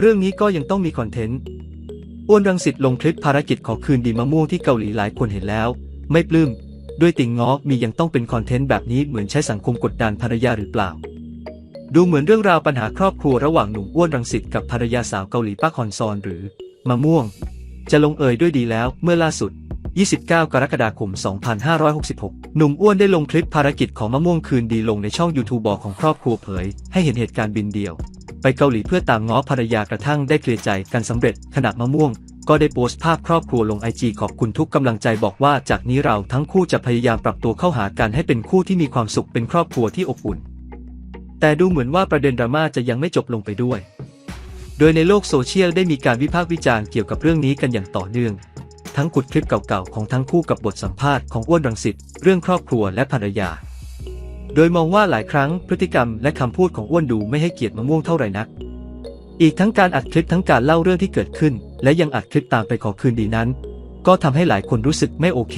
เรื่องนี้ก็ยังต้องมีคอนเทนต์อ้วนรังสิตลงคลิปภารกิจขอคืนดีมะม่วงที่เกาหลีหลายคนเห็นแล้ว ไม่ปลื้มด้วยติ่งง้อมียังต้องเป็นคอนเทนต์แบบนี้เหมือนใช้สังคมกดดันภรรยาหรือเปล่า ดูเหมือนเรื่องราวปัญหาครอบครัวระหว่างหนุ่มอ้วนรังสิตกับภรรยาสาวเกาหลีปักฮอนซอนหรือมะม่วง จะลงเอยด้วยดีแล้วเมื่อล่าสุด 29 กรกฎาคม 2566 หนุ่มอ้วนได้ลงคลิปภารกิจของมะม่วงคืนดีลงในช่องยูทูบของครอบครัวเผย ให้เห็นเหตุการณ์บินเดียว ไปเกาหลีเพื่อตามง้อภรรยากระทั่งได้เคลียร์ใจกันสำเร็จขณะมะม่วง ก็ได้โพสต์ภาพครอบครัวลงไอจีขอบคุณทุกกำลังใจบอกว่าจากนี้เราทั้งคู่จะพยายามปรับตัวเข้าหากันให้เป็นคู่ที่มีความสุขเป็นครอบครัวที่อบอุ่น แต่ดูเหมือนว่าประเด็นดราม่าจะยังไม่จบลงไปด้วย โดยในโลกโซเชียลได้มีการวิพากษ์วิจารณ์เกี่ยวกับเรื่องนี้กันอย่างต่อเนื่อง ทั้งขุดคลิปเก่าๆของทั้งคู่กับบทสัมภาษณ์ของอ้วนรังสิตเรื่องครอบครัวและภรรยา โดยมองว่าหลายครั้งพฤติกรรมและคำพูดของอ้วนดูไม่ให้เกียรติมะม่วงเท่าไหร่นัก อีกทั้งการอัดคลิปทั้งการเล่าเรื่องที่เกิดขึ้น และยังอัดคลิปตามไปขอคืนดีนั้น ก็ทำให้หลายคนรู้สึกไม่โอเค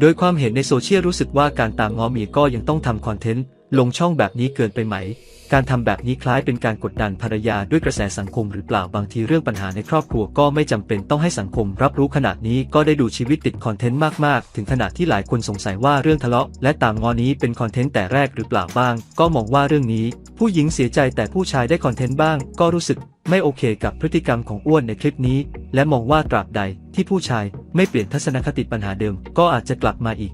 โดยความเห็นในโซเชียลรู้สึกว่าการตามง้อเมียก็ยังต้องทำคอนเทนต์ลงช่องแบบนี้เกินไปไหม การทำแบบนี้คล้ายเป็นการกดดันภรรยาด้วยกระแสสังคมหรือเปล่าบางทีเรื่องปัญหาในครอบครัวก็ไม่จำเป็นต้องให้สังคมรับรู้ขนาดนี้ก็ได้ดูชีวิตติดคอนเทนต์มากๆ ถึงขนาดที่หลายคนสงสัยว่าเรื่องทะเลาะ และตามงอนี้เป็นคอนเทนต์แต่แรกหรือเปล่าบ้าง ก็มองว่าเรื่องนี้ ผู้หญิงเสียใจแต่ผู้ชายได้คอนเทนต์บ้าง ก็รู้สึกไม่โอเคกับพฤติกรรมของอ้วนในคลิปนี้ และมองว่าตราบใดที่ผู้ชายไม่เปลี่ยนทัศนคติปัญหาเดิม ก็อาจจะกลับมาอีก